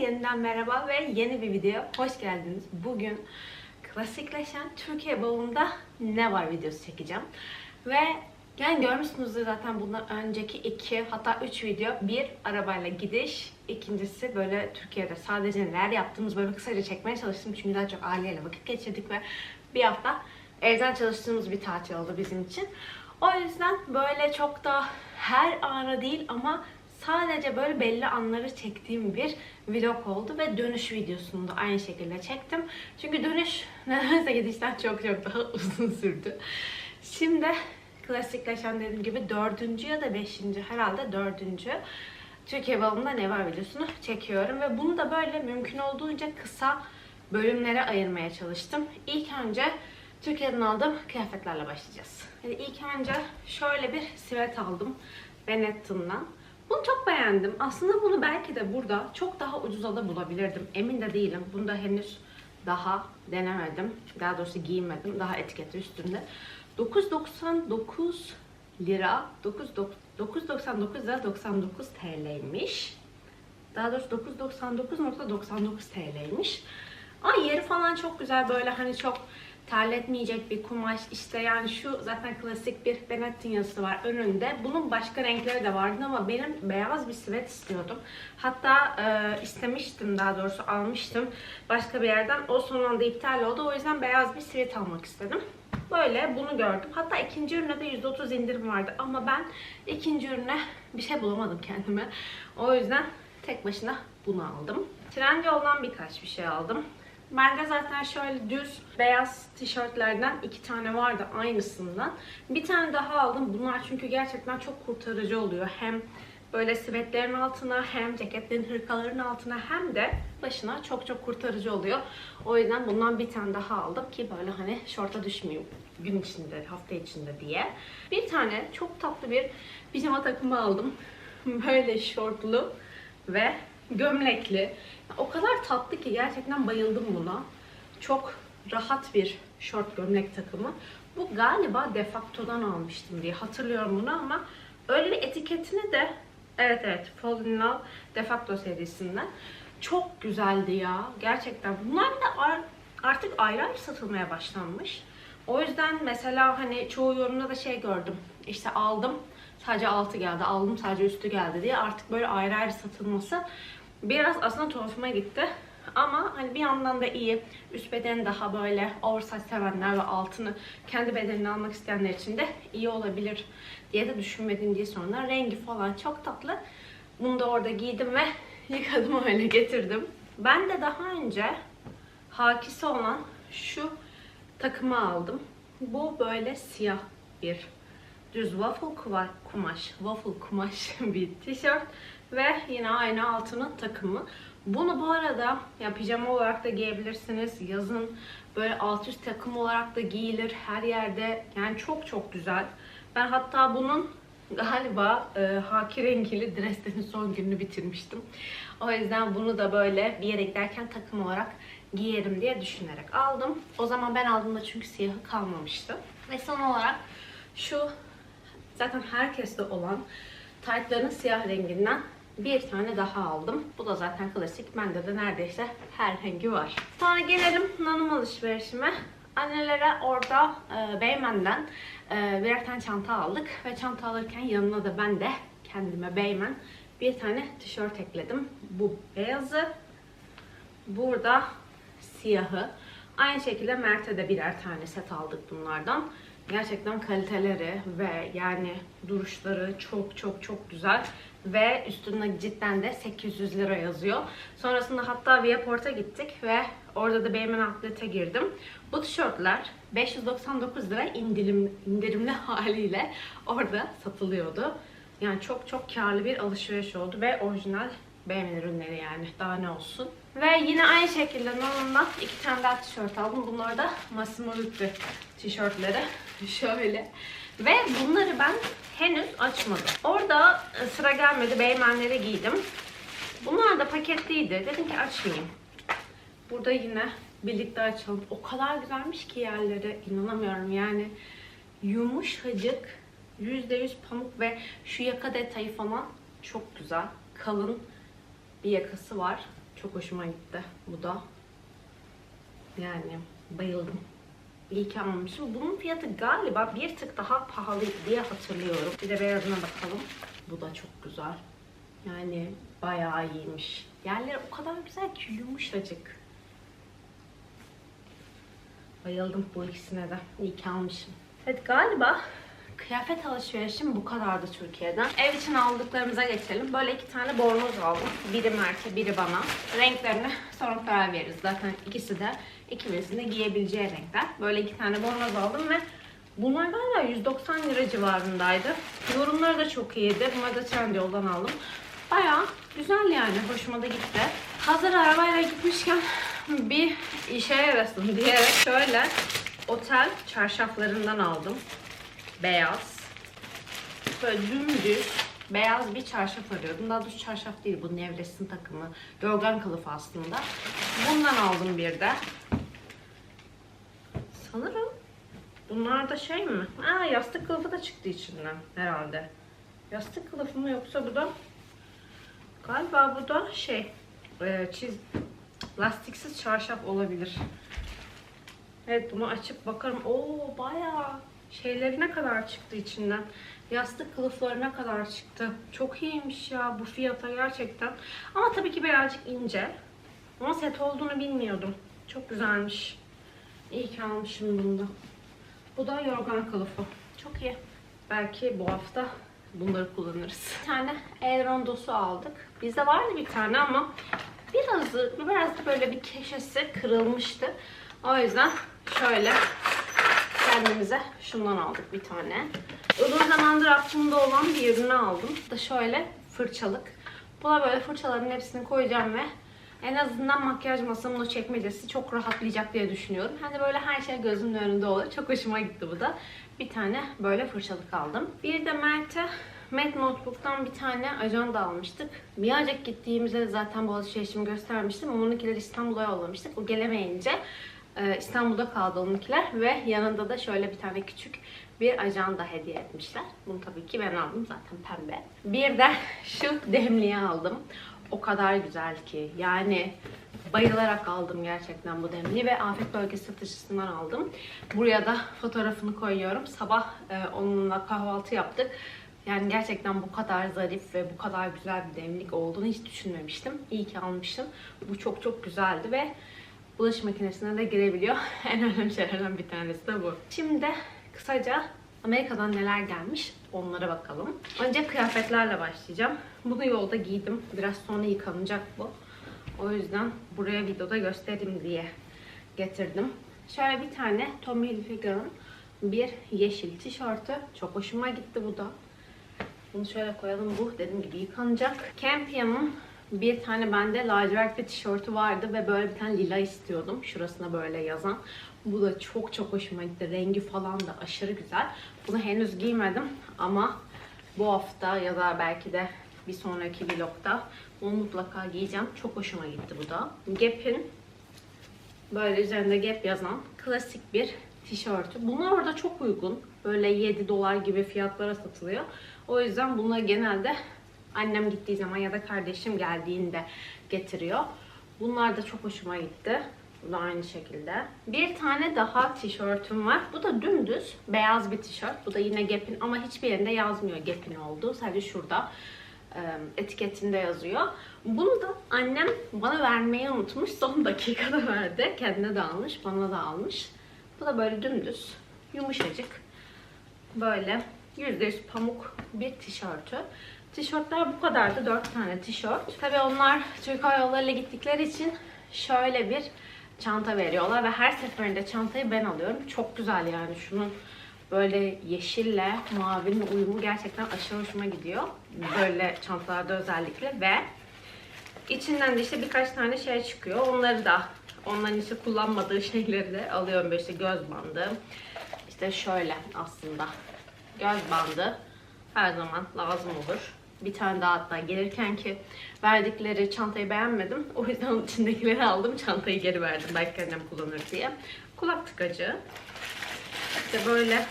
yeniden merhaba ve yeni bir video. Hoş geldiniz. Bugün klasikleşen Türkiye bavulunda ne var videosu çekeceğim. Ve yani görmüşsünüzdür zaten bundan önceki iki hatta üç video. Bir arabayla gidiş, ikincisi böyle Türkiye'de sadece neler yaptığımız böyle kısaca çekmeye çalıştım. Çünkü daha çok aileyle vakit geçirdik ve bir hafta evden çalıştığımız bir tatil oldu bizim için. O yüzden böyle çok da her ana değil ama sadece böyle belli anları çektiğim bir vlog oldu ve dönüş videosunu da aynı şekilde çektim. Çünkü dönüş nedense gidişten çok çok daha uzun sürdü. Şimdi klasikleşen dediğim gibi dördüncü ya da beşinci herhalde dördüncü Türkiye balımda ne var videosunu çekiyorum ve bunu da böyle mümkün olduğunca kısa bölümlere ayırmaya çalıştım. İlk önce Türkiye'den aldığım kıyafetlerle başlayacağız. Yani ilk önce şöyle bir sivet aldım Benetton'dan. Bunu çok beğendim. Aslında bunu belki de burada çok daha ucuza da bulabilirdim. Emin de değilim. Bunu da henüz daha denemedim. Daha doğrusu giymedim. Daha etiketi üstünde. 9.99 lira. 9.99 lira 99 TL'ymiş. Daha doğrusu 9.99.99 TL'ymiş. Ay yeri falan çok güzel böyle hani çok terletmeyecek bir kumaş. İşte yani şu zaten klasik bir Benetton yazısı var önünde. Bunun başka renkleri de vardı ama benim beyaz bir sivet istiyordum. Hatta e, istemiştim daha doğrusu almıştım başka bir yerden. O son anda iptal oldu. O yüzden beyaz bir sivet almak istedim. Böyle bunu gördüm. Hatta ikinci ürüne de %30 indirim vardı. Ama ben ikinci ürüne bir şey bulamadım kendime. O yüzden tek başına bunu aldım. Trendyol'dan birkaç bir şey aldım. Bende zaten şöyle düz beyaz tişörtlerden iki tane vardı aynısından. Bir tane daha aldım. Bunlar çünkü gerçekten çok kurtarıcı oluyor. Hem böyle sivetlerin altına hem ceketlerin hırkaların altına hem de başına çok çok kurtarıcı oluyor. O yüzden bundan bir tane daha aldım ki böyle hani şorta düşmeyeyim gün içinde, hafta içinde diye. Bir tane çok tatlı bir pijama takımı aldım. Böyle şortlu ve gömlekli. O kadar tatlı ki gerçekten bayıldım buna. Çok rahat bir şort gömlek takımı. Bu galiba Defacto'dan almıştım diye hatırlıyorum bunu ama öyle bir etiketini de evet evet Fall in Defacto serisinden çok güzeldi ya. Gerçekten. Bunlar ar- artık ayrı ayrı satılmaya başlanmış. O yüzden mesela hani çoğu yorumda da şey gördüm. İşte aldım sadece altı geldi, aldım sadece üstü geldi diye artık böyle ayrı ayrı satılması biraz aslında tuhafıma gitti. Ama hani bir yandan da iyi. Üst beden daha böyle oversize sevenler ve altını kendi bedenine almak isteyenler için de iyi olabilir diye de düşünmedim diye sonra rengi falan çok tatlı. Bunu da orada giydim ve yıkadım öyle getirdim. Ben de daha önce hakisi olan şu takımı aldım. Bu böyle siyah bir düz waffle kumaş, waffle kumaş bir tişört ve yine aynı altının takımı. Bunu bu arada ya pijama olarak da giyebilirsiniz. Yazın böyle alt üst takım olarak da giyilir her yerde. Yani çok çok güzel. Ben hatta bunun galiba e, haki rengili Dresden'in son gününü bitirmiştim. O yüzden bunu da böyle bir yere giderken takım olarak giyerim diye düşünerek aldım. O zaman ben aldığımda çünkü siyahı kalmamıştı. Ve son olarak şu zaten herkeste olan taytların siyah renginden bir tane daha aldım. Bu da zaten klasik. Bende de neredeyse her rengi var. Sonra gelelim nanım alışverişime. Annelere orada e, Beymen'den e, birer tane çanta aldık. Ve çanta alırken yanına da ben de kendime Beymen bir tane tişört ekledim. Bu beyazı. Burada siyahı. Aynı şekilde Mert'e de birer tane set aldık bunlardan. Gerçekten kaliteleri ve yani duruşları çok çok çok güzel. Ve üstünde cidden de 800 lira yazıyor. Sonrasında hatta Viaport'a gittik ve orada da Beymen Outlet'e girdim. Bu tişörtler 599 lira indirim, indirimli haliyle orada satılıyordu. Yani çok çok karlı bir alışveriş oldu ve orijinal Beymen ürünleri yani daha ne olsun. Ve yine aynı şekilde Nonon'dan iki tane daha tişört aldım. Bunlar da Massimo Dutti tişörtleri. Şöyle. Ve bunları ben henüz açmadım. Orada e, sıra gelmedi. Beymenlere giydim. Bunlar da paketliydi. Dedim ki açmayayım. Burada yine birlikte açalım. O kadar güzelmiş ki yerleri. inanamıyorum yani. Yumuşacık, %100 pamuk ve şu yaka detayı falan çok güzel. Kalın bir yakası var. Çok hoşuma gitti bu da. Yani bayıldım. İyi ki almamışım. Bunun fiyatı galiba bir tık daha pahalıydı diye hatırlıyorum. Bir de beyazına bakalım. Bu da çok güzel. Yani bayağı iyiymiş. Yerleri o kadar güzel ki yumuşacık. Bayıldım bu ikisine de. İyi ki almışım. Evet galiba kıyafet alışverişim bu kadardı Türkiye'den. Ev için aldıklarımıza geçelim. Böyle iki tane bornoz aldım. Biri Mert'e, biri bana. Renklerine sonra karar veririz. Zaten ikisi de ikimizin de giyebileceği renkler. Böyle iki tane bornoz aldım ve bunlar galiba 190 lira civarındaydı. Yorumları da çok iyiydi. Bunları da Trendyol'dan aldım. Bayağı güzel yani. Hoşuma da gitti. Hazır arabayla gitmişken bir işe yarasın diyerek şöyle otel çarşaflarından aldım. Beyaz. Böyle dümdüz beyaz bir çarşaf arıyordum. Daha doğrusu çarşaf değil bu nevresim takımı. Yorgan kılıfı aslında. Bundan aldım bir de. Sanırım bunlar da şey mi? Aa yastık kılıfı da çıktı içinden herhalde. Yastık kılıfı mı yoksa bu da galiba bu da şey e, çiz lastiksiz çarşaf olabilir. Evet bunu açıp bakarım. Oo bayağı şeylerine kadar çıktı içinden. Yastık kılıflarına kadar çıktı. Çok iyiymiş ya bu fiyata gerçekten. Ama tabii ki birazcık ince. Ama set olduğunu bilmiyordum. Çok güzelmiş. İyi ki almışım bunu da. Bu da yorgan kılıfı. Çok iyi. Belki bu hafta bunları kullanırız. Bir tane el rondosu aldık. Bizde vardı bir tane ama birazı, biraz da böyle bir keşesi kırılmıştı. O yüzden şöyle kendimize şundan aldık bir tane. Uzun zamandır aklımda olan bir ürünü aldım. Da şöyle fırçalık. Buna böyle fırçaların hepsini koyacağım ve en azından makyaj masamın o çekmecesi çok rahatlayacak diye düşünüyorum. Hani böyle her şey gözümün önünde olur. Çok hoşuma gitti bu da. Bir tane böyle fırçalık aldım. Bir de Mert'e Mac Notebook'tan bir tane ajanda almıştık. Miyacek gittiğimizde de zaten bu alışverişimi göstermiştim. Onunkileri İstanbul'a yollamıştık. O gelemeyince e, İstanbul'da kaldı onunkiler ve yanında da şöyle bir tane küçük bir ajanda hediye etmişler. Bunu tabii ki ben aldım zaten pembe. Bir de şu demliği aldım. O kadar güzel ki yani bayılarak aldım gerçekten bu demliği ve Afet Bölgesi satıcısından aldım. Buraya da fotoğrafını koyuyorum. Sabah e, onunla kahvaltı yaptık. Yani gerçekten bu kadar zarif ve bu kadar güzel bir demlik olduğunu hiç düşünmemiştim. İyi ki almışım. Bu çok çok güzeldi ve bulaşık makinesine de girebiliyor. En önemli şeylerden bir tanesi de bu. Şimdi kısaca Amerika'dan neler gelmiş onlara bakalım. Önce kıyafetlerle başlayacağım. Bunu yolda giydim. Biraz sonra yıkanacak bu. O yüzden buraya videoda göstereyim diye getirdim. Şöyle bir tane Tommy Hilfiger'ın bir yeşil tişörtü. Çok hoşuma gitti bu da. Bunu şöyle koyalım. Bu dediğim gibi yıkanacak. Campion'un bir tane bende lacivert bir tişörtü vardı ve böyle bir tane lila istiyordum. Şurasına böyle yazan. Bu da çok çok hoşuma gitti. Rengi falan da aşırı güzel. Bunu henüz giymedim ama bu hafta ya da belki de bir sonraki vlogda bunu mutlaka giyeceğim. Çok hoşuma gitti bu da. Gap'in böyle üzerinde Gap yazan klasik bir tişörtü. Bunlar orada çok uygun. Böyle 7 dolar gibi fiyatlara satılıyor. O yüzden bunları genelde annem gittiği zaman ya da kardeşim geldiğinde getiriyor. Bunlar da çok hoşuma gitti. Bu da aynı şekilde. Bir tane daha tişörtüm var. Bu da dümdüz beyaz bir tişört. Bu da yine Gap'in ama hiçbir yerinde yazmıyor Gap'in olduğu. Sadece şurada etiketinde yazıyor. Bunu da annem bana vermeyi unutmuş. Son dakikada verdi. Kendine de almış, bana da almış. Bu da böyle dümdüz, yumuşacık. Böyle %100 pamuk bir tişörtü. Tişörtler bu kadardı. 4 tane tişört. Tabii onlar Türk Hava Yolları'yla gittikleri için şöyle bir çanta veriyorlar ve her seferinde çantayı ben alıyorum. Çok güzel yani şunun böyle yeşille mavinin uyumu gerçekten aşırı hoşuma gidiyor. Böyle çantalarda özellikle ve içinden de işte birkaç tane şey çıkıyor. Onları da onların işte kullanmadığı şeyleri de alıyorum. Böyle işte göz bandı. İşte şöyle aslında göz bandı her zaman lazım olur. Bir tane daha hatta gelirken ki verdikleri çantayı beğenmedim. O yüzden onun içindekileri aldım. Çantayı geri verdim. Belki annem kullanır diye. Kulak tıkacı. İşte böyle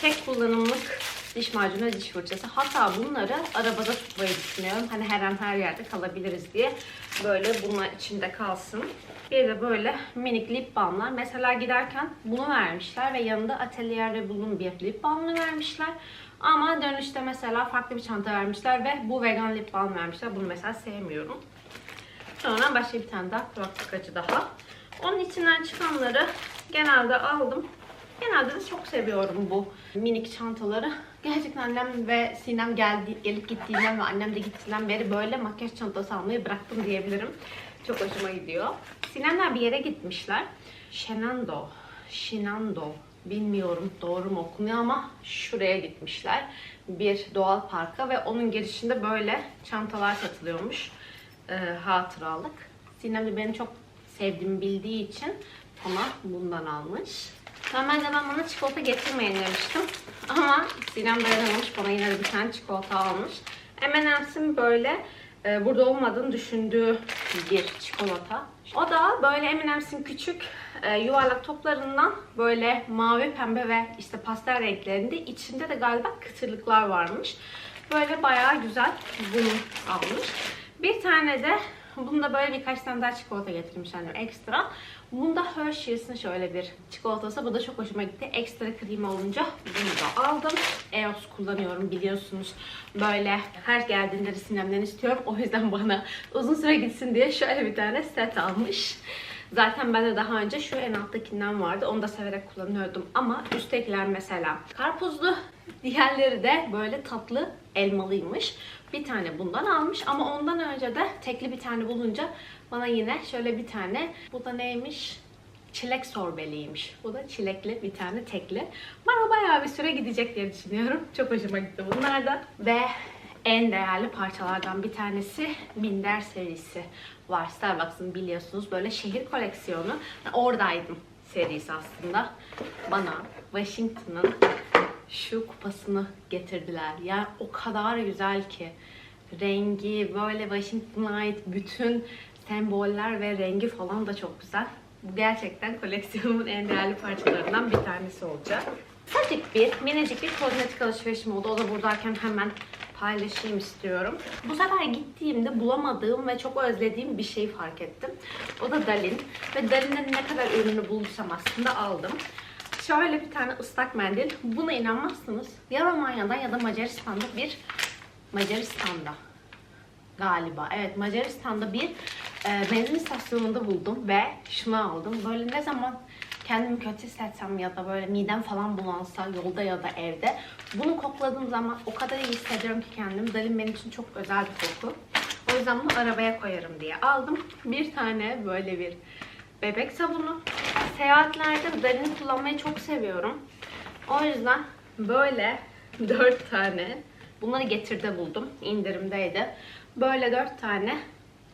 tek kullanımlık diş macunu diş fırçası. Hatta bunları arabada tutmayı düşünüyorum. Hani her an her yerde kalabiliriz diye. Böyle bunlar içinde kalsın. Bir de böyle minik lip balmlar. Mesela giderken bunu vermişler ve yanında Atelier'de bulun bir lip balmını vermişler. Ama dönüşte mesela farklı bir çanta vermişler ve bu vegan lip balm vermişler. Bunu mesela sevmiyorum. Sonra başka bir tane daha kulaklık acı daha. Onun içinden çıkanları genelde aldım. Genelde de çok seviyorum bu minik çantaları. Gerçekten annem ve Sinem geldi, gelip gittiğinden ve annem de gittiğinden beri böyle makyaj çantası almayı bıraktım diyebilirim. Çok hoşuma gidiyor. Sinemler bir yere gitmişler. Shenando, Shinando bilmiyorum doğru mu okunuyor ama şuraya gitmişler. Bir doğal parka ve onun girişinde böyle çantalar satılıyormuş. E, hatıralık. Sinem de beni çok sevdiğimi bildiği için ona bundan almış. Normalde ben bana çikolata getirmeyin demiştim. Ama Sinem dayanamamış bana yine de bir tane çikolata almış. M&M's'in böyle e, burada olmadığını düşündüğü bir çikolata. O da böyle M&M's'in küçük e, yuvarlak toplarından böyle mavi, pembe ve işte pastel renklerinde. içinde de galiba kıtırlıklar varmış. Böyle bayağı güzel bunu almış. Bir tane de bunda böyle birkaç tane daha çikolata getirmiş annem ekstra. Bunda Hershey's'in şöyle bir çikolatası. Bu da çok hoşuma gitti. Ekstra krem olunca bunu da aldım. EOS kullanıyorum biliyorsunuz. Böyle her geldiğinde resimlemden istiyorum. O yüzden bana uzun süre gitsin diye şöyle bir tane set almış. Zaten ben de daha önce şu en alttakinden vardı. Onu da severek kullanıyordum. Ama üsttekiler mesela karpuzlu. Diğerleri de böyle tatlı elmalıymış. Bir tane bundan almış ama ondan önce de tekli bir tane bulunca bana yine şöyle bir tane bu da neymiş? Çilek sorbeliymiş. Bu da çilekli bir tane tekli. Bana bayağı bir süre gidecek diye düşünüyorum. Çok hoşuma gitti bunlar da. Ve en değerli parçalardan bir tanesi Binder serisi var. Starbucks'ın biliyorsunuz böyle şehir koleksiyonu. Oradaydım serisi aslında. Bana Washington'ın şu kupasını getirdiler. Yani o kadar güzel ki. Rengi, böyle Washington'a ait bütün semboller ve rengi falan da çok güzel. Bu gerçekten koleksiyonumun en değerli parçalarından bir tanesi olacak. Sadece bir, minicik bir kozmetik alışverişim oldu. O da buradayken hemen paylaşayım istiyorum. Bu sefer gittiğimde bulamadığım ve çok özlediğim bir şey fark ettim. O da Dalin. Ve Dalin'in ne kadar ürünü bulursam aslında aldım. Şöyle bir tane ıslak mendil. Buna inanmazsınız. Ya Romanya'dan ya da Macaristan'da bir Macaristan'da galiba. Evet Macaristan'da bir e, benzin istasyonunda buldum ve şunu aldım. Böyle ne zaman kendimi kötü hissetsem ya da böyle midem falan bulansa yolda ya da evde bunu kokladığım zaman o kadar iyi hissediyorum ki kendimi. Dalin benim için çok özel bir koku. O yüzden bunu arabaya koyarım diye aldım. Bir tane böyle bir bebek sabunu. Seyahatlerde Dalin'i kullanmayı çok seviyorum. O yüzden böyle dört tane bunları getirde buldum. indirimdeydi. Böyle dört tane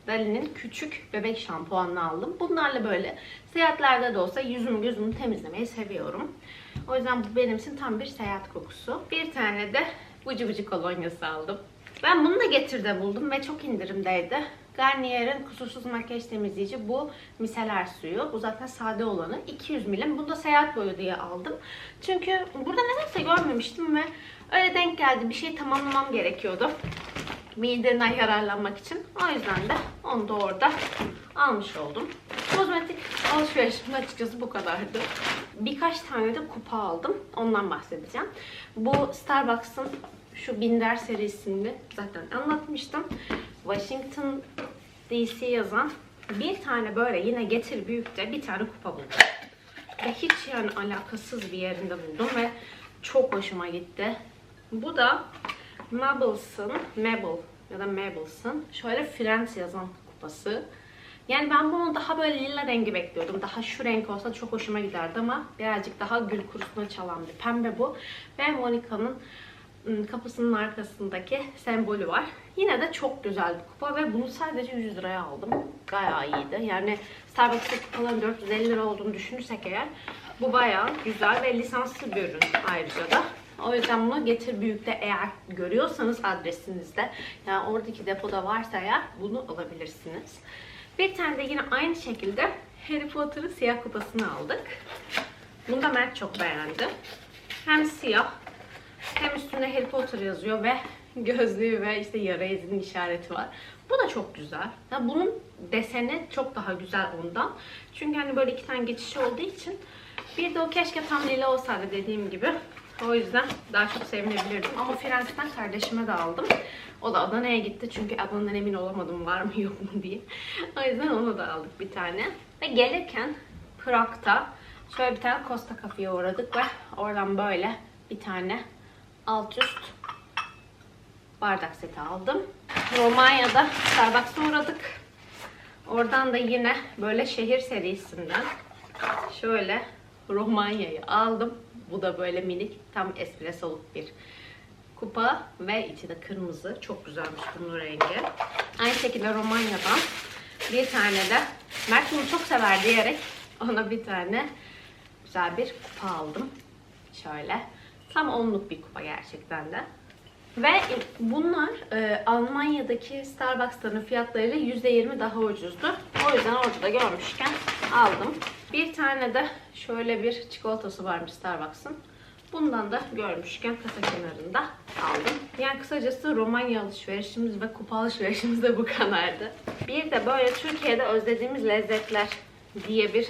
Dali'nin küçük bebek şampuanını aldım. Bunlarla böyle seyahatlerde de olsa yüzümü gözümü temizlemeyi seviyorum. O yüzden bu benim için tam bir seyahat kokusu. Bir tane de Bıcı Bıcı kolonyası aldım. Ben bunu da getirde buldum ve çok indirimdeydi. Garnier'in kusursuz makyaj temizleyici bu miseler suyu. Bu zaten sade olanı. 200 milim. Bunu da seyahat boyu diye aldım. Çünkü burada nedense görmemiştim ve öyle denk geldi. Bir şey tamamlamam gerekiyordu mideden yararlanmak için. O yüzden de onu da orada almış oldum. Kozmetik alışverişim açıkçası bu kadardı. Birkaç tane de kupa aldım. Ondan bahsedeceğim. Bu Starbucks'ın şu Binder serisinde zaten anlatmıştım. Washington DC yazan bir tane böyle yine getir büyükte bir tane kupa buldum. Ve hiç yani alakasız bir yerinde buldum ve çok hoşuma gitti. Bu da Mabels'ın, Mabel ya da Mabels'ın şöyle Friends yazan kupası. Yani ben bunu daha böyle lila rengi bekliyordum. Daha şu renk olsa çok hoşuma giderdi ama birazcık daha gül kurusuna çalan bir pembe bu. Ve Monica'nın kapısının arkasındaki sembolü var. Yine de çok güzel bir kupa ve bunu sadece 100 liraya aldım. Bayağı iyiydi. Yani Starbucks'ta kupaların 450 lira olduğunu düşünürsek eğer bu bayağı güzel ve lisanslı bir ürün ayrıca da. O yüzden bunu getir büyükte eğer görüyorsanız adresinizde yani oradaki depoda varsa eğer bunu alabilirsiniz. Bir tane de yine aynı şekilde Harry Potter'ın siyah kupasını aldık. Bunu da Mert çok beğendi. Hem siyah Hem üstünde Harry Potter yazıyor ve gözlüğü ve işte yara izinin işareti var. Bu da çok güzel. Ya bunun deseni çok daha güzel ondan. Çünkü hani böyle iki tane geçişi olduğu için bir de o keşke tam lila olsaydı dediğim gibi. O yüzden daha çok sevinebilirdim. Ama Frens'ten kardeşime de aldım. O da Adana'ya gitti çünkü Adana'dan emin olamadım var mı yok mu diye. O yüzden onu da aldık bir tane. Ve gelirken Prag'da şöyle bir tane Costa Cafe'ye uğradık ve oradan böyle bir tane alt üst bardak seti aldım. Romanya'da Starbucks'a uğradık. Oradan da yine böyle şehir serisinden şöyle Romanya'yı aldım. Bu da böyle minik tam espressoluk bir kupa ve içi de kırmızı. Çok güzelmiş bunun rengi. Aynı şekilde Romanya'dan bir tane de Mert bunu çok sever diyerek ona bir tane güzel bir kupa aldım. Şöyle. Tam onluk bir kupa gerçekten de. Ve bunlar e, Almanya'daki Starbucks'ların fiyatlarıyla %20 daha ucuzdu. O yüzden orada da görmüşken aldım. Bir tane de şöyle bir çikolatası varmış Starbucks'ın. Bundan da görmüşken kasa kenarında aldım. Yani kısacası Romanya alışverişimiz ve kupa alışverişimiz de bu kadardı. Bir de böyle Türkiye'de özlediğimiz lezzetler diye bir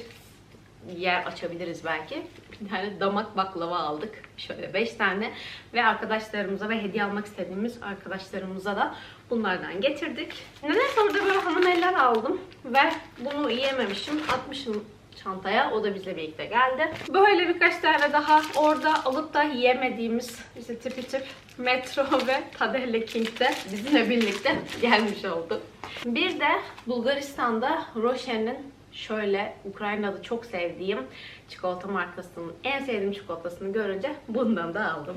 yer açabiliriz belki. Bir tane damak baklava aldık. Şöyle 5 tane. Ve arkadaşlarımıza ve hediye almak istediğimiz arkadaşlarımıza da bunlardan getirdik. Nedense orada böyle hanım eller aldım. Ve bunu yiyememişim. Atmışım çantaya. O da bizle birlikte geldi. Böyle birkaç tane daha orada alıp da yiyemediğimiz işte tipi tip Metro ve Tadelle King'de bizimle birlikte gelmiş oldu. Bir de Bulgaristan'da Roche'nin şöyle Ukrayna'da çok sevdiğim çikolata markasının en sevdiğim çikolatasını görünce bundan da aldım.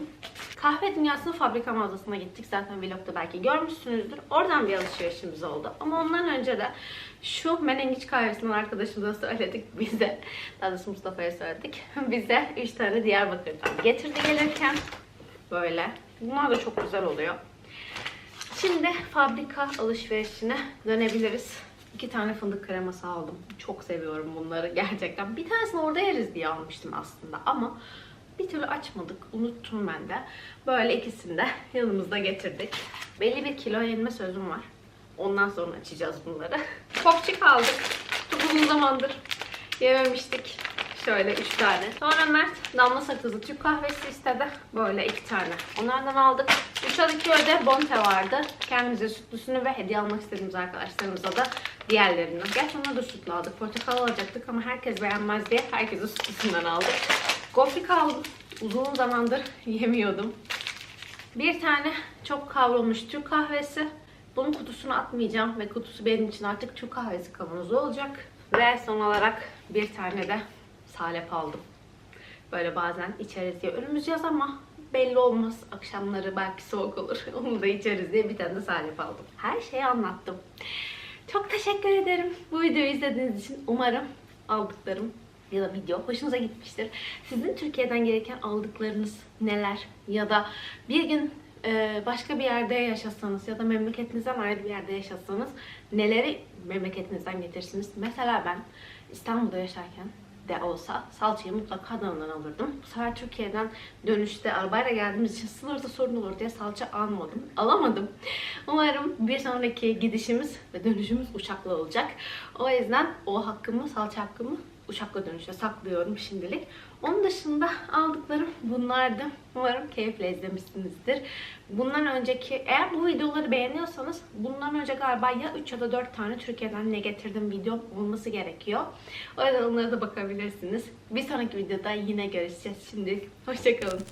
Kahve Dünyası'nın fabrika mağazasına gittik. Zaten vlogda belki görmüşsünüzdür. Oradan bir alışverişimiz oldu. Ama ondan önce de şu menengiç kahvesinden arkadaşımıza söyledik bize. Daha doğrusu Mustafa'ya söyledik. Bize 3 tane Diyarbakır'dan getirdi gelirken. Böyle. Bunlar da çok güzel oluyor. Şimdi fabrika alışverişine dönebiliriz. İki tane fındık kreması aldım. Çok seviyorum bunları gerçekten. Bir tanesini orada yeriz diye almıştım aslında ama bir türlü açmadık. Unuttum ben de. Böyle ikisini de yanımızda getirdik. Belli bir kilo yenme sözüm var. Ondan sonra açacağız bunları. Popçik aldık. Çok uzun zamandır yememiştik. Şöyle üç tane. Sonra Mert damla sakızlı Türk kahvesi istedi. Böyle iki tane. Onlardan aldık. Uçadık öde Bonte vardı. Kendimize sütlüsünü ve hediye almak istediğimiz arkadaşlarımıza da diğerlerinden. Gerçi onları da sütlü aldık. Portakal alacaktık ama herkes beğenmez diye herkese sütlüsünden aldık. Gofrik aldım. Uzun zamandır yemiyordum. Bir tane çok kavrulmuş Türk kahvesi. Bunun kutusunu atmayacağım ve kutusu benim için artık Türk kahvesi kavanozu olacak. Ve son olarak bir tane de salep aldım. Böyle bazen içeriz diye. Önümüz yaz ama belli olmaz. Akşamları belki soğuk olur. Onu da içeriz diye bir tane de salep aldım. Her şeyi anlattım. Çok teşekkür ederim bu videoyu izlediğiniz için. Umarım aldıklarım ya da video hoşunuza gitmiştir. Sizin Türkiye'den gereken aldıklarınız neler? Ya da bir gün e, başka bir yerde yaşasanız ya da memleketinizden ayrı bir yerde yaşasanız neleri memleketinizden getirsiniz? Mesela ben İstanbul'da yaşarken de olsa salçayı mutlaka Adana'dan alırdım. Bu sefer Türkiye'den dönüşte arabayla geldiğimiz için sınırda sorun olur diye salça almadım. Alamadım. Umarım bir sonraki gidişimiz ve dönüşümüz uçakla olacak. O yüzden o hakkımı, salça hakkımı uçakla dönüşe saklıyorum şimdilik. Onun dışında aldıklarım bunlardı. Umarım keyifle izlemişsinizdir. Bundan önceki, eğer bu videoları beğeniyorsanız bundan önce galiba ya 3 ya da 4 tane Türkiye'den ne getirdim videom olması gerekiyor. O yüzden onlara da bakabilirsiniz. Bir sonraki videoda yine görüşeceğiz. Şimdi hoşçakalın.